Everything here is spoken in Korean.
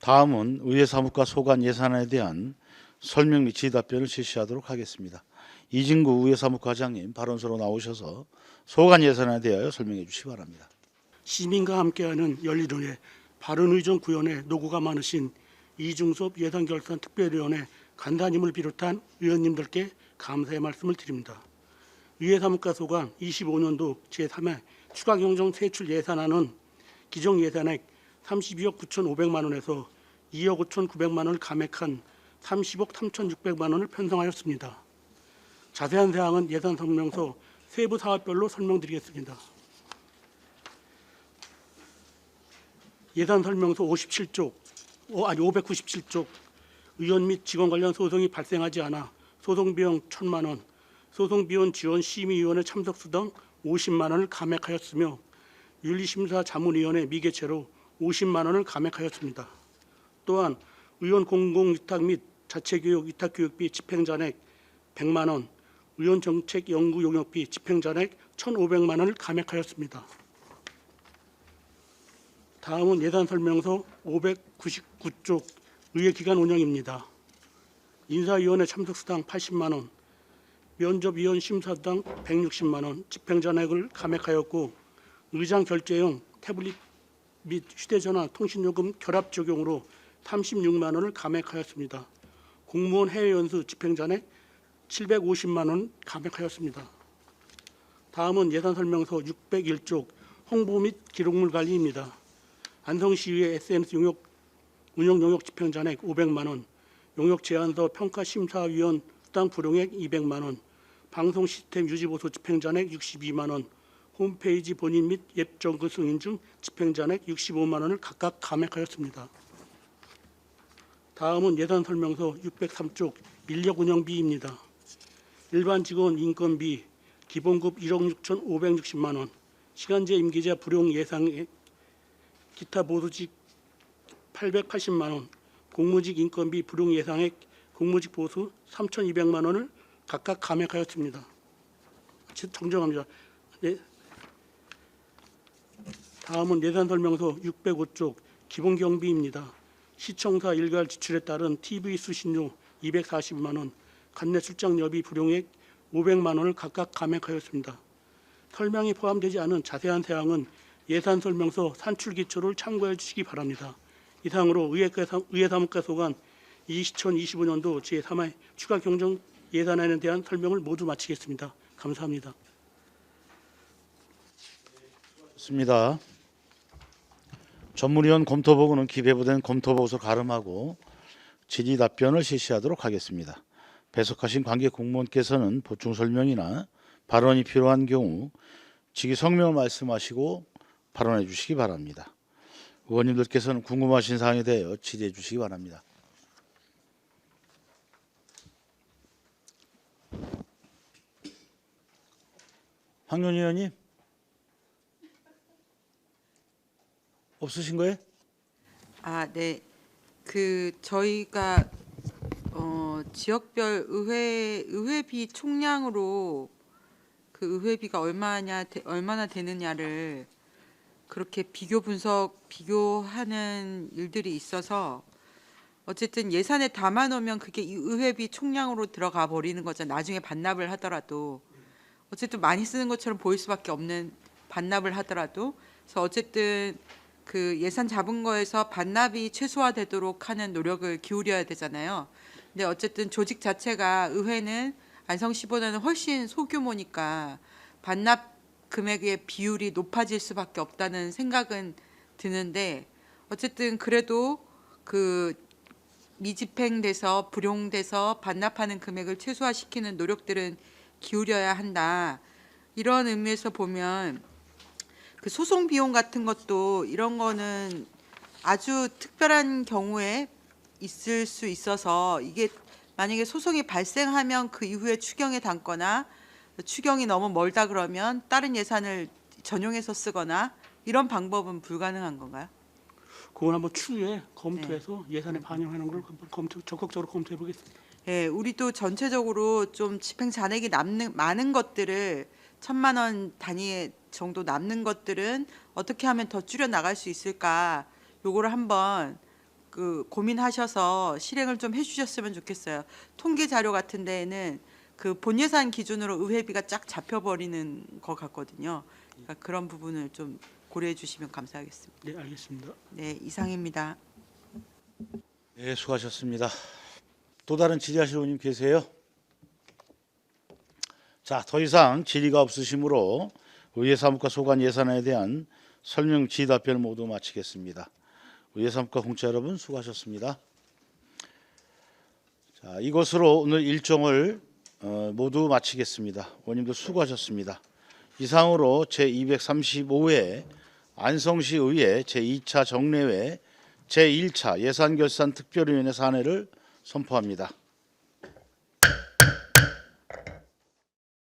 다음은 의회 사무과 소관 예산에 대한 설명 및 지답변을 실시하도록 하겠습니다. 이진구 의회 사무과장님 발언서로 나오셔서 소관 예산에 대하여 설명해 주시기 바랍니다. 시민과 함께하는 열린의회 바른의정 구현에 노고가 많으신 이중섭 예산결산 특별위원회 간사님을 비롯한 의원님들께 감사의 말씀을 드립니다. 의회 사무과 소관 25년도 제3회 추가경정 세출 예산안은 기정 예산액 32억 9,500만 원에서 2억 5,900만 원을 감액한 30억 3,600만 원을 편성하였습니다. 자세한 사항은 예산 설명서 세부 사업별로 설명드리겠습니다. 예산 설명서 57쪽, 어, 아니 597쪽 의원 및 직원 관련 소송이 발생하지 않아 소송 비용 1천만 원, 소송 비용 지원 심의위원회 참석수 등 50만 원을 감액하였으며 윤리심사 자문위원회 미개체로 50만 원을 감액하였습니다. 또한 의원 공공위탁 및 자체교육 위탁교육비 집행잔액 100만 원, 의원 정책 연구 용역비 집행잔액 1,500만 원을 감액하였습니다. 다음은 예산 설명서 599쪽 의회 기간 운영입니다. 인사위원회 참석수당 80만 원, 면접위원 심사당 160만 원 집행잔액을 감액하였고 의장 결제용 태블릿 및 휴대전화 통신요금 결합 적용으로 36만 원을 감액하였습니다. 공무원 해외 연수 집행잔액 750만 원 감액하였습니다. 다음은 예산 설명서 601쪽 홍보 및 기록물 관리입니다. 안성시의회 SNS 용역 운영 용역 집행 잔액 500만 원, 용역 제안서 평가 심사위원 수당 불용액 200만 원, 방송 시스템 유지 보수 집행 잔액 62만 원, 홈페이지 본인 및 앱정그 승인 중 집행 잔액 65만 원을 각각 감액하였습니다. 다음은 예산 설명서 603쪽 인력 운영비입니다. 일반 직원 인건비 기본급 1억 6,560만 원, 시간제 임기자 불용 예상액 기타 보수직 880만 원, 공무직 인건비 불용 예상액 공무직 보수 3,200만 원을 각각 감액하였습니다. 제- 정정합니다. 네. 다음은 예산 설명서 605쪽 기본 경비입니다. 시청사 일괄 지출에 따른 TV 수신료 240만 원, 관내 출장 여비 불용액 500만 원을 각각 감액하였습니다. 설명이 포함되지 않은 자세한 사항은 예산 설명서 산출 기초를 참고해 주시기 바랍니다. 이상으로 의회과 사- 의회 사무과 소관 2025년도 제3회 추가 경정 예산안에 대한 설명을 모두 마치겠습니다. 감사합니다. 좋습니다. 전문위원 검토보고는 기재부된 검토보고서 가름하고 질의 답변을 실시하도록 하겠습니다. 배석하신 관계 공무원께서는 보충 설명이나 발언이 필요한 경우 직위 성명을 말씀하시고 발언해 주시기 바랍니다. 의원님들께서는 궁금하신 사항에 대하여 질의해 주시기 바랍니다. 황윤 의원님 없으신 거예요? 아, 네. 그 저희가 어 지역별 의회 의회비 총량으로 그 의회비가 얼마냐 되- 얼마나 되느냐를 그렇게 비교 분석 비교하는 일들이 있어서 어쨌든 예산에 담아 놓으면 그게 이 의회비 총량으로 들어가 버리는 거죠. 나중에 반납을 하더라도 어쨌든 많이 쓰는 것처럼 보일 수밖에 없는 반납을 하더라도 그래서 어쨌든 그 예산 잡은 거에서 반납이 최소화되도록 하는 노력을 기울여야 되잖아요. 근데 어쨌든 조직 자체가 의회는 안성시보다는 훨씬 소규모니까 반납 금액의 비율이 높아질 수밖에 없다는 생각은 드는데 어쨌든 그래도 그 미집행돼서 불용돼서 반납하는 금액을 최소화시키는 노력들은 기울여야 한다. 이런 의미에서 보면 그 소송 비용 같은 것도 이런 거는 아주 특별한 경우에 있을 수 있어서 이게 만약에 소송이 발생하면 그 이후에 추경에 담거나 추경이 너무 멀다 그러면 다른 예산을 전용해서 쓰거나 이런 방법은 불가능한 건가요? 그건 한번 추후에 검토해서 예산에 반영하는 걸 검토 적극적으로 검토해 보겠습니다. 예, 우리도 전체적으로 좀 집행 잔액이 남는 많은 것들을 천만 원 단위 정도 남는 것들은 어떻게 하면 더 줄여 나갈 수 있을까? 요거를 한번 그 고민하셔서 실행을 좀 해주셨으면 좋겠어요. 통계 자료 같은 데에는 그 본예산 기준으로 의회비가 쫙 잡혀버리는 것 같거든요. 그러니까 그런 부분을 좀 고려해 주시면 감사하겠습니다. 네, 알겠습니다. 네, 이상입니다. 네, 수고하셨습니다. 또 다른 질의하실 의원님 계세요? 자, 더 이상 질의가 없으시므로 의회 사무과 소관 예산에 대한 설명 질의 답변을 모두 마치겠습니다. 의회 사무과 공차 여러분 수고하셨습니다. 자, 이것으로 오늘 일정을 어, 모두 마치겠습니다. 의원님도 수고하셨습니다. 이상으로 제 235회 안성시 의회 제 2차 정례회 제1차 예산결산 특별위원회 사내를 선포합니다.